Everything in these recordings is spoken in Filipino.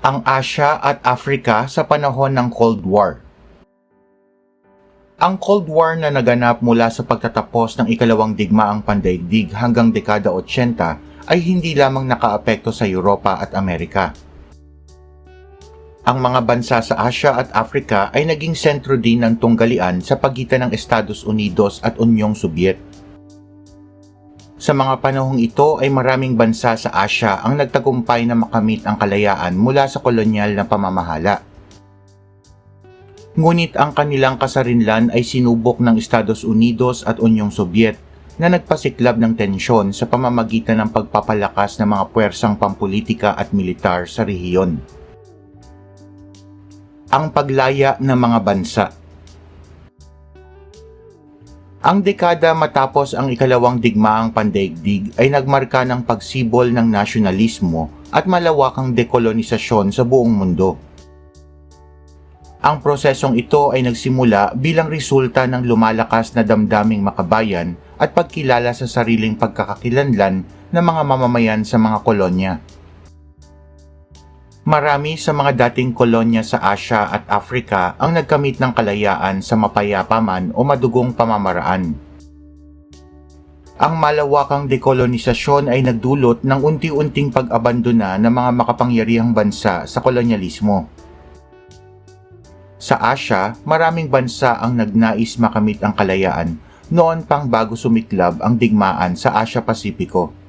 ang Asya at Africa sa panahon ng Cold War. Ang Cold War na naganap mula sa pagtatapos ng ikalawang digmaang pandaigdig hanggang dekada 80 ay hindi lamang nakaapekto sa Europa at Amerika. Ang mga bansa sa Asya at Africa ay naging sentro din ng tunggalian sa pagitan ng Estados Unidos at Unyong Sobyet. Sa mga panahong ito ay maraming bansa sa Asya ang nagtagumpay na makamit ang kalayaan mula sa kolonyal na pamamahala. Ngunit ang kanilang kasarinlan ay sinubok ng Estados Unidos at Unyong Sobyet na nagpasiklab ng tensyon sa pamamagitan ng pagpapalakas ng mga puwersang pampolitika at militar sa rehiyon. Ang paglaya ng mga bansa ang dekada matapos ang ikalawang digmaang pandaigdig ay nagmarka ng pagsibol ng nasyonalismo at malawakang dekolonisasyon sa buong mundo. Ang prosesong ito ay nagsimula bilang resulta ng lumalakas na damdaming makabayan at pagkilala sa sariling pagkakakilanlan ng mga mamamayan sa mga kolonya. Marami sa mga dating kolonya sa Asya at Afrika ang nagkamit ng kalayaan sa mapayapa man o madugong pamamaraan. Ang malawakang dekolonisasyon ay nagdulot ng unti-unting pag-abandona ng mga makapangyarihang bansa sa kolonyalismo. Sa Asya, maraming bansa ang nagnais makamit ang kalayaan noon pang bago sumiklab ang digmaan sa Asya-Pasipiko.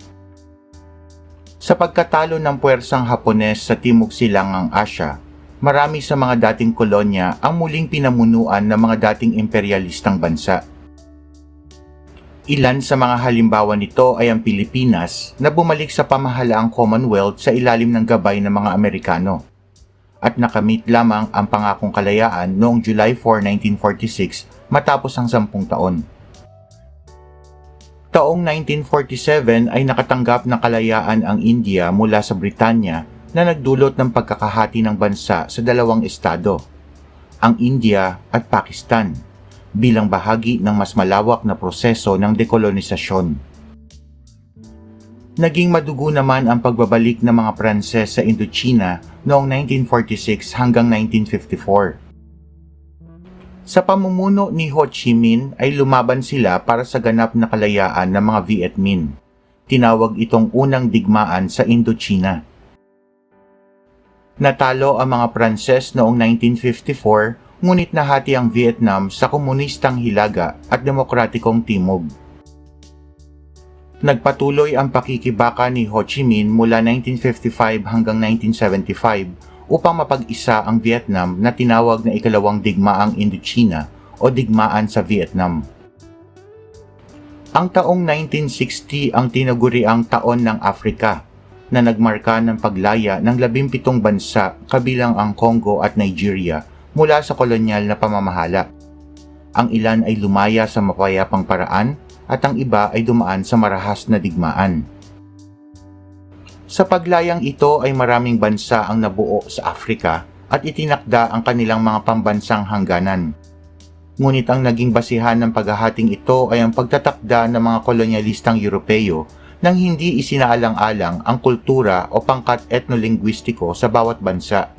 Sa pagkatalo ng puwersang Hapones sa Timog Silangang Asya, marami sa mga dating kolonya ang muling pinamunuan ng mga dating imperialistang bansa. Ilan sa mga halimbawa nito ay ang Pilipinas na bumalik sa pamahalaang Commonwealth sa ilalim ng gabay ng mga Amerikano at nakamit lamang ang pangakong kalayaan noong July 4, 1946 matapos ang sampung taon. Taong 1947 ay nakatanggap ng kalayaan ang India mula sa Britanya na nagdulot ng pagkakahati ng bansa sa dalawang estado, ang India at Pakistan, bilang bahagi ng mas malawak na proseso ng dekolonisasyon. Naging madugo naman ang pagbabalik ng mga Pranses sa Indochina noong 1946 hanggang 1954 sa pamumuno ni Ho Chi Minh ay lumaban sila para sa ganap na kalayaan ng mga Viet Minh. Tinawag itong unang digmaan sa Indochina. Natalo ang mga Pranses noong 1954 ngunit nahati ang Vietnam sa komunistang Hilaga at demokratikong Timog. Nagpatuloy ang pakikibaka ni Ho Chi Minh mula 1955 hanggang 1975 upang mapag-isa ang Vietnam na tinawag na ikalawang digmaang Indochina o digmaan sa Vietnam. Ang taong 1960 ang tinaguriang taon ng Afrika na nagmarka ng paglaya ng 17 bansa kabilang ang Congo at Nigeria mula sa kolonyal na pamamahala. Ang ilan ay lumaya sa mapayapang paraan at ang iba ay dumaan sa marahas na digmaan. Sa paglayang ito ay maraming bansa ang nabuo sa Afrika at itinakda ang kanilang mga pambansang hangganan. Ngunit ang naging basihan ng paghahating ito ay ang pagtatakda ng mga kolonyalistang Europeo nang hindi isinaalang-alang ang kultura o pangkat etnolinguistiko sa bawat bansa.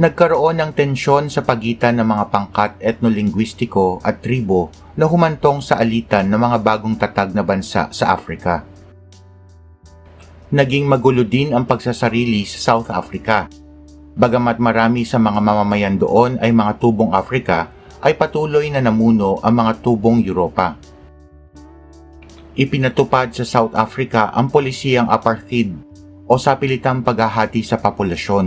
Nagkaroon ng tensyon sa pagitan ng mga pangkat etnolinguistiko at tribo na humantong sa alitan ng mga bagong tatag na bansa sa Afrika naging magulo din ang pagsasarili sa South Africa. Bagamat marami sa mga mamamayan doon ay mga tubong Afrika, ay patuloy na namuno ang mga tubong Europa. Ipinatupad sa South Africa ang polisiyang apartheid o sapilitang paghahati sa populasyon.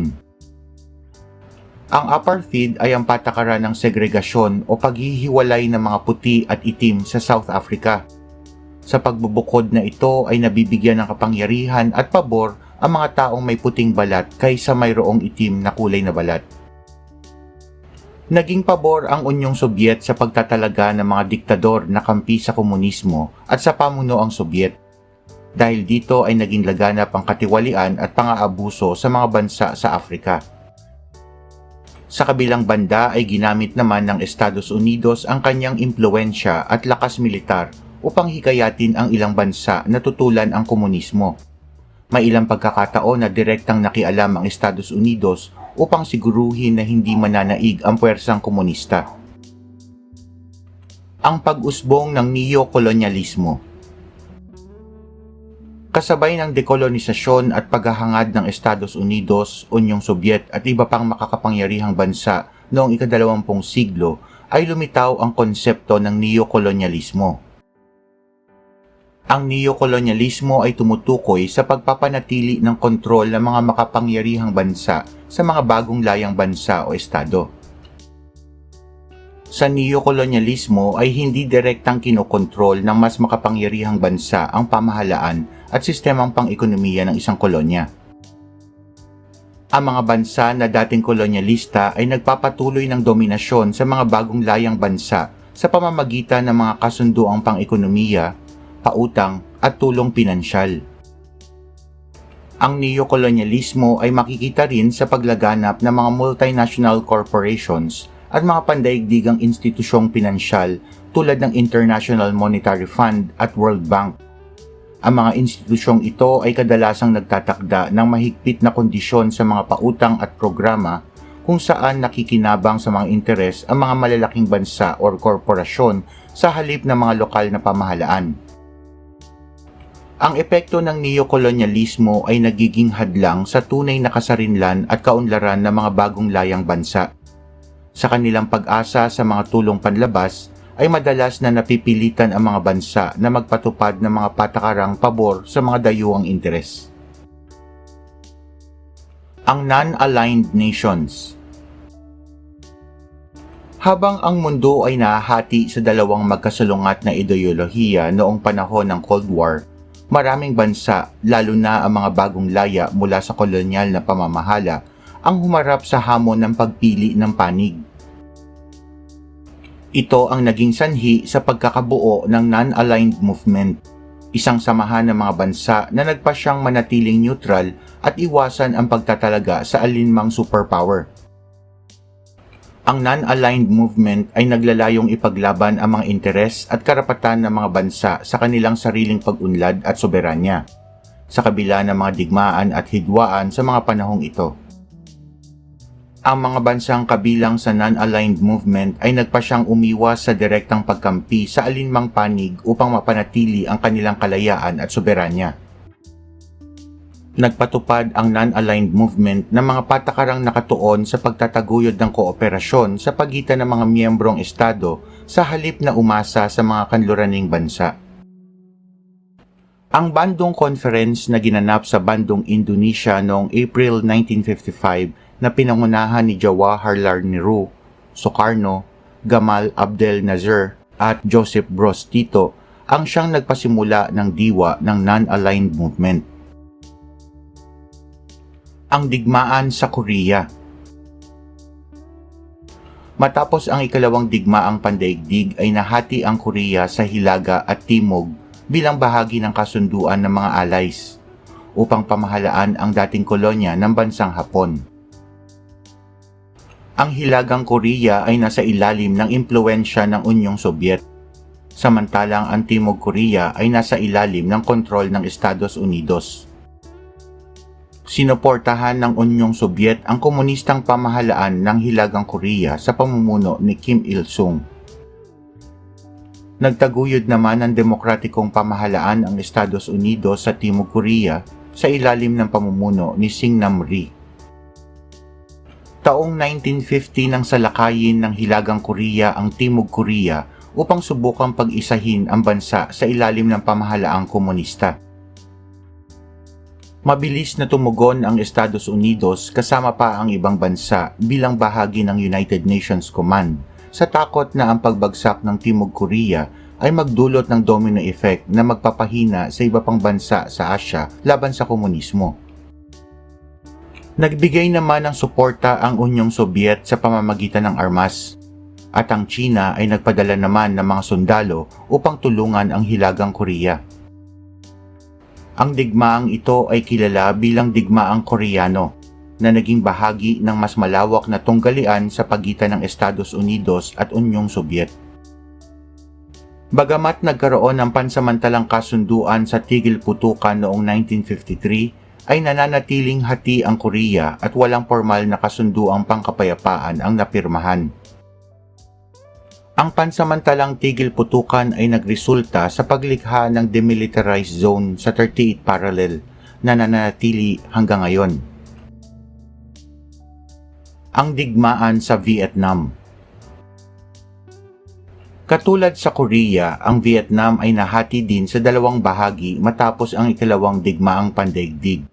Ang apartheid ay ang patakaran ng segregasyon o paghihiwalay ng mga puti at itim sa South Africa sa pagbubukod na ito ay nabibigyan ng kapangyarihan at pabor ang mga taong may puting balat kaysa mayroong itim na kulay na balat. Naging pabor ang Unyong Sobyet sa pagtatalaga ng mga diktador na kampi sa komunismo at sa pamuno ang Sobyet. Dahil dito ay naging laganap ang katiwalian at pang-aabuso sa mga bansa sa Afrika. Sa kabilang banda ay ginamit naman ng Estados Unidos ang kanyang impluensya at lakas militar upang hikayatin ang ilang bansa na tutulan ang komunismo. May ilang pagkakataon na direktang nakialam ang Estados Unidos upang siguruhin na hindi mananaig ang puwersang komunista. Ang pag-usbong ng neo-kolonyalismo Kasabay ng dekolonisasyon at paghahangad ng Estados Unidos, Unyong Sobyet at iba pang makakapangyarihang bansa noong ikadalawampung siglo ay lumitaw ang konsepto ng neokolonyalismo. Ang neokolonyalismo ay tumutukoy sa pagpapanatili ng kontrol ng mga makapangyarihang bansa sa mga bagong layang bansa o estado. Sa neokolonyalismo ay hindi direktang kinokontrol ng mas makapangyarihang bansa ang pamahalaan at sistemang pang-ekonomiya ng isang kolonya. Ang mga bansa na dating kolonyalista ay nagpapatuloy ng dominasyon sa mga bagong layang bansa sa pamamagitan ng mga kasunduang pang-ekonomiya, pautang at tulong pinansyal. Ang neokolonyalismo ay makikita rin sa paglaganap ng mga multinational corporations at mga pandaigdigang institusyong pinansyal tulad ng International Monetary Fund at World Bank. Ang mga institusyong ito ay kadalasang nagtatakda ng mahigpit na kondisyon sa mga pautang at programa kung saan nakikinabang sa mga interes ang mga malalaking bansa o korporasyon sa halip ng mga lokal na pamahalaan. Ang epekto ng neokolonyalismo ay nagiging hadlang sa tunay na kasarinlan at kaunlaran ng mga bagong layang bansa sa kanilang pag-asa sa mga tulong panlabas ay madalas na napipilitan ang mga bansa na magpatupad ng mga patakarang pabor sa mga dayuang interes. Ang Non-Aligned Nations Habang ang mundo ay nahahati sa dalawang magkasalungat na ideolohiya noong panahon ng Cold War, maraming bansa, lalo na ang mga bagong laya mula sa kolonyal na pamamahala, ang humarap sa hamon ng pagpili ng panig. Ito ang naging sanhi sa pagkakabuo ng non-aligned movement, isang samahan ng mga bansa na nagpasyang manatiling neutral at iwasan ang pagtatalaga sa alinmang superpower. Ang non-aligned movement ay naglalayong ipaglaban ang mga interes at karapatan ng mga bansa sa kanilang sariling pag-unlad at soberanya, sa kabila ng mga digmaan at hidwaan sa mga panahong ito ang mga bansang kabilang sa non-aligned movement ay nagpasyang umiwas sa direktang pagkampi sa alinmang panig upang mapanatili ang kanilang kalayaan at soberanya. Nagpatupad ang non-aligned movement ng mga patakarang nakatuon sa pagtataguyod ng kooperasyon sa pagitan ng mga miyembrong estado sa halip na umasa sa mga kanluraning bansa. Ang Bandung Conference na ginanap sa Bandung, Indonesia noong April 1955 na pinangunahan ni Jawaharlal Nehru, Sukarno, Gamal Abdel Nasser at Joseph Broz Tito ang siyang nagpasimula ng diwa ng non-aligned movement. Ang digmaan sa Korea Matapos ang ikalawang digmaang pandaigdig ay nahati ang Korea sa Hilaga at Timog bilang bahagi ng kasunduan ng mga allies upang pamahalaan ang dating kolonya ng bansang Hapon ang Hilagang Korea ay nasa ilalim ng impluensya ng Unyong Sobyet, samantalang ang Timog Korea ay nasa ilalim ng kontrol ng Estados Unidos. Sinuportahan ng Unyong Sobyet ang komunistang pamahalaan ng Hilagang Korea sa pamumuno ni Kim Il-sung. Nagtaguyod naman ng demokratikong pamahalaan ang Estados Unidos sa Timog Korea sa ilalim ng pamumuno ni Singnam Rhee taong 1950 nang salakayin ng Hilagang Korea ang Timog Korea upang subukang pag-isahin ang bansa sa ilalim ng pamahalaang komunista. Mabilis na tumugon ang Estados Unidos kasama pa ang ibang bansa bilang bahagi ng United Nations Command sa takot na ang pagbagsak ng Timog Korea ay magdulot ng domino effect na magpapahina sa iba pang bansa sa Asya laban sa komunismo. Nagbigay naman ng suporta ang Unyong Sobyet sa pamamagitan ng armas at ang China ay nagpadala naman ng mga sundalo upang tulungan ang Hilagang Korea. Ang digmaang ito ay kilala bilang digmaang Koreano na naging bahagi ng mas malawak na tunggalian sa pagitan ng Estados Unidos at Unyong Sobyet. Bagamat nagkaroon ng pansamantalang kasunduan sa tigil putukan noong 1953 ay nananatiling hati ang Korea at walang formal na kasunduang pangkapayapaan ang napirmahan. Ang pansamantalang tigil putukan ay nagresulta sa paglikha ng demilitarized zone sa 38 parallel na nananatili hanggang ngayon. Ang digmaan sa Vietnam Katulad sa Korea, ang Vietnam ay nahati din sa dalawang bahagi matapos ang ikalawang digmaang pandaigdig.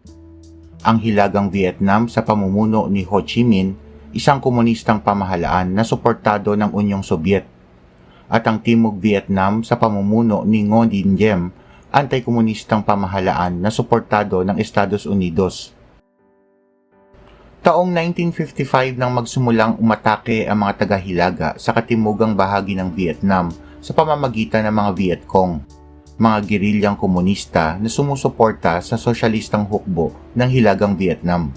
Ang Hilagang Vietnam sa pamumuno ni Ho Chi Minh, isang komunistang pamahalaan na suportado ng Unyong Sobyet. At ang Timog Vietnam sa pamumuno ni Ngo Dinh Diem, anti-komunistang pamahalaan na suportado ng Estados Unidos. Taong 1955 nang magsumulang umatake ang mga taga-Hilaga sa katimugang bahagi ng Vietnam sa pamamagitan ng mga Viet Cong, mga gerilyang komunista na sumusuporta sa sosyalistang hukbo ng Hilagang Vietnam.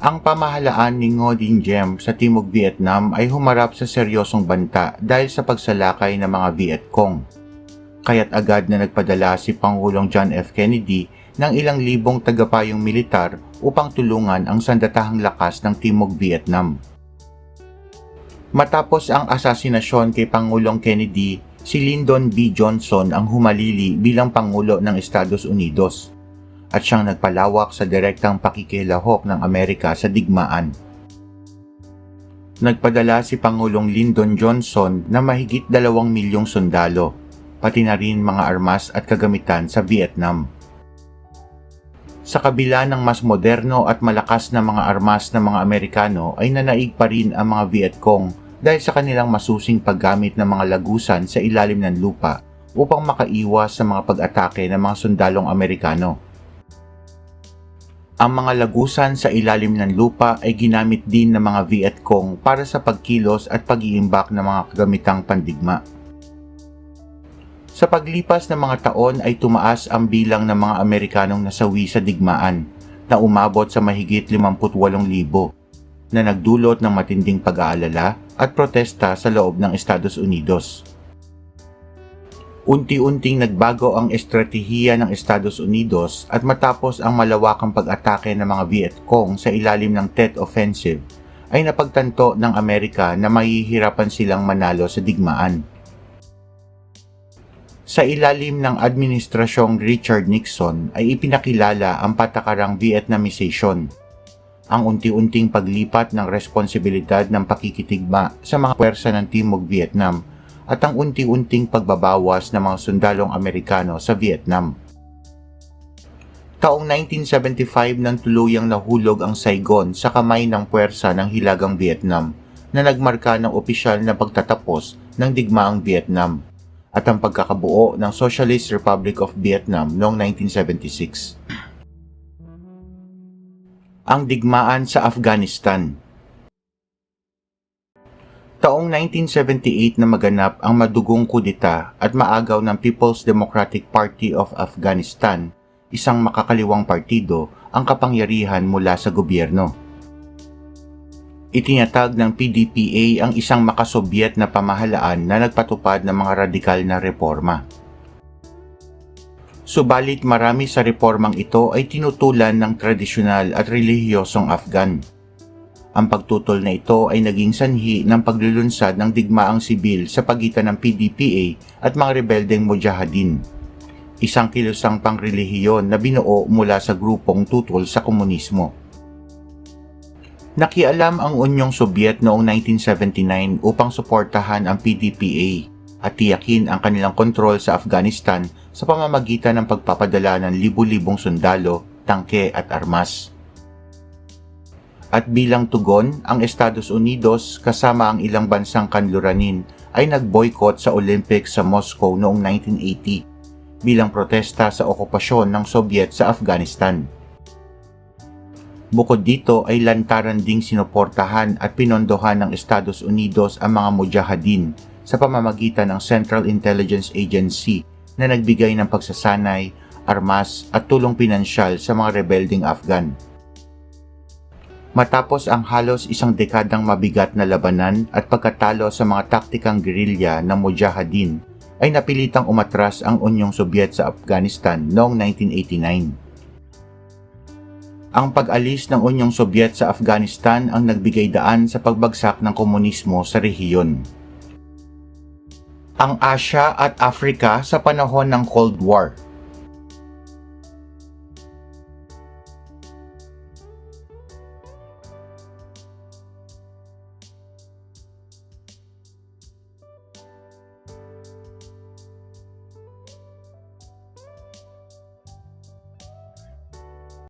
Ang pamahalaan ni Ngo Dinh Diem sa Timog Vietnam ay humarap sa seryosong banta dahil sa pagsalakay ng mga Viet Cong. Kaya't agad na nagpadala si Pangulong John F. Kennedy ng ilang libong tagapayong militar upang tulungan ang sandatahang lakas ng Timog Vietnam. Matapos ang asasinasyon kay Pangulong Kennedy, si Lyndon B. Johnson ang humalili bilang Pangulo ng Estados Unidos at siyang nagpalawak sa direktang pakikilahok ng Amerika sa digmaan. Nagpadala si Pangulong Lyndon Johnson na mahigit dalawang milyong sundalo, pati na rin mga armas at kagamitan sa Vietnam sa kabila ng mas moderno at malakas na mga armas ng mga Amerikano ay nanaig pa rin ang mga Viet Cong dahil sa kanilang masusing paggamit ng mga lagusan sa ilalim ng lupa upang makaiwas sa mga pag-atake ng mga sundalong Amerikano. Ang mga lagusan sa ilalim ng lupa ay ginamit din ng mga Viet Cong para sa pagkilos at pag-iimbak ng mga kagamitang pandigma. Sa paglipas ng mga taon ay tumaas ang bilang ng mga Amerikanong nasawi sa digmaan na umabot sa mahigit 58,000 na nagdulot ng matinding pag-aalala at protesta sa loob ng Estados Unidos. Unti-unting nagbago ang estratehiya ng Estados Unidos at matapos ang malawakang pag-atake ng mga Viet Cong sa ilalim ng Tet Offensive, ay napagtanto ng Amerika na mahihirapan silang manalo sa digmaan. Sa ilalim ng administrasyong Richard Nixon ay ipinakilala ang patakarang Vietnamization, ang unti-unting paglipat ng responsibilidad ng pakikitigma sa mga pwersa ng Timog Vietnam at ang unti-unting pagbabawas ng mga sundalong Amerikano sa Vietnam. Taong 1975 nang tuluyang nahulog ang Saigon sa kamay ng puwersa ng Hilagang Vietnam na nagmarka ng opisyal na pagtatapos ng digmaang Vietnam at ang pagkakabuo ng Socialist Republic of Vietnam noong 1976. Ang digmaan sa Afghanistan Taong 1978 na maganap ang madugong kudita at maagaw ng People's Democratic Party of Afghanistan, isang makakaliwang partido, ang kapangyarihan mula sa gobyerno. Itinatag ng PDPA ang isang makasobyet na pamahalaan na nagpatupad ng mga radikal na reforma. Subalit marami sa reformang ito ay tinutulan ng tradisyonal at relihiyosong Afghan. Ang pagtutol na ito ay naging sanhi ng paglulunsad ng digmaang sibil sa pagitan ng PDPA at mga rebeldeng Mujahideen, isang kilusang pangrelihiyon na binuo mula sa grupong tutol sa komunismo. Nakialam ang Unyong Sobyet noong 1979 upang suportahan ang PDPA at tiyakin ang kanilang kontrol sa Afghanistan sa pamamagitan ng pagpapadala ng libu-libong sundalo, tangke at armas. At bilang tugon, ang Estados Unidos kasama ang ilang bansang kanluranin ay nag-boycott sa Olympics sa Moscow noong 1980 bilang protesta sa okupasyon ng Soviet sa Afghanistan. Bukod dito ay lantaran ding sinuportahan at pinondohan ng Estados Unidos ang mga mujahideen sa pamamagitan ng Central Intelligence Agency na nagbigay ng pagsasanay, armas at tulong pinansyal sa mga rebelding Afghan. Matapos ang halos isang dekadang mabigat na labanan at pagkatalo sa mga taktikang gerilya ng mujahideen, ay napilitang umatras ang Unyong Sobyet sa Afghanistan noong 1989 Ang pag-alis ng Unyong Sobyet sa Afghanistan ang nagbigay daan sa pagbagsak ng komunismo sa rehiyon. Ang Asya at Africa sa panahon ng Cold War